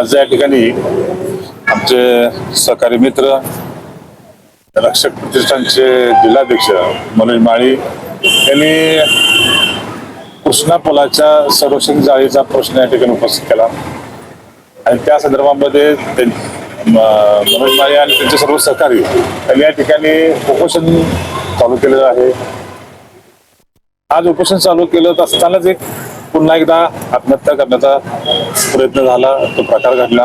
आज या ठिकाणी आमचे सहकारी मित्र रक्षक प्रतिष्ठानचे जिल्हाध्यक्ष मनोज माळी यांनी कृष्णा पुलाच्या संरक्षण जाळीचा प्रश्न या ठिकाणी उपस्थित केला. आणि त्या संदर्भामध्ये मनोज माळी आणि त्यांचे सर्व सहकारी यांनी या ठिकाणी उपोषण चालू केलेलं आहे. आज उपोषण चालू केलं असतानाच एक पुन्हा एकदा आत्महत्या करण्याचा प्रयत्न झाला तो प्रकार घडला.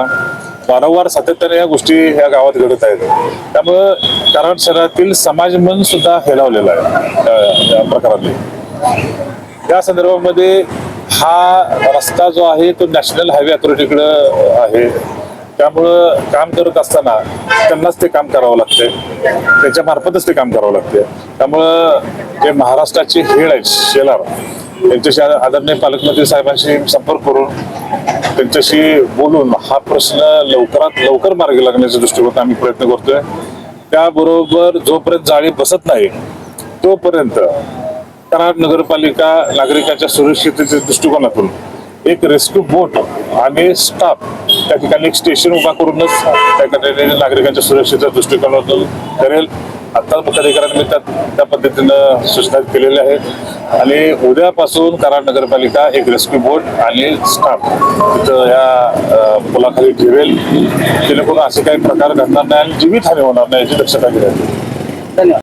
वारंवार सातत्याने या गोष्टी या गावात घडत आहेत. त्यामुळं कराड शहरातील समाज मन सुद्धा हेलावलेला आहे त्या- प्रकारातले. त्या संदर्भामध्ये हा रस्ता जो आहे तो नॅशनल हायवे अथॉरिटीकडं आहे. त्यामुळं काम करत असताना त्यांनाच ते काम करावं लागते त्याच्या मार्फतच ते काम करावं लागते त्यामुळं जे महाराष्ट्राचे हेड आहेत शेलार त्यांच्याशी आदरणीय पालकमंत्री साहेबांशी संपर्क करून त्यांच्याशी बोलून हा प्रश्न लवकरात लवकर मार्गी लागण्याच्या दृष्टिकोन आम्ही प्रयत्न करतोय. त्याबरोबर जोपर्यंत जाळी बसत नाही तोपर्यंत कराड नगरपालिका नागरिकांच्या सुरक्षिततेच्या दृष्टिकोनातून एक रेस्क्यू बोट आणि स्टाफ त्या ठिकाणी एक स्टेशन उभा करूनच त्या ठिकाणी नागरिकांच्या सुरक्षेच्या दृष्टिकोनातून करेल. आता मुख्याधिकाऱ्यांनी त्या त्या पद्धतीनं सूचना केलेल्या आहेत. आणि उद्यापासून कराड नगरपालिका एक रेस्क्यू बोट आणि स्टाफ तिथं या पुलाखाली ठेवेल. जेणेकरून असे काही प्रकार घडणार नाही आणि जीवितहानी होणार नाही याची दक्षता घेण्यात धन्यवाद.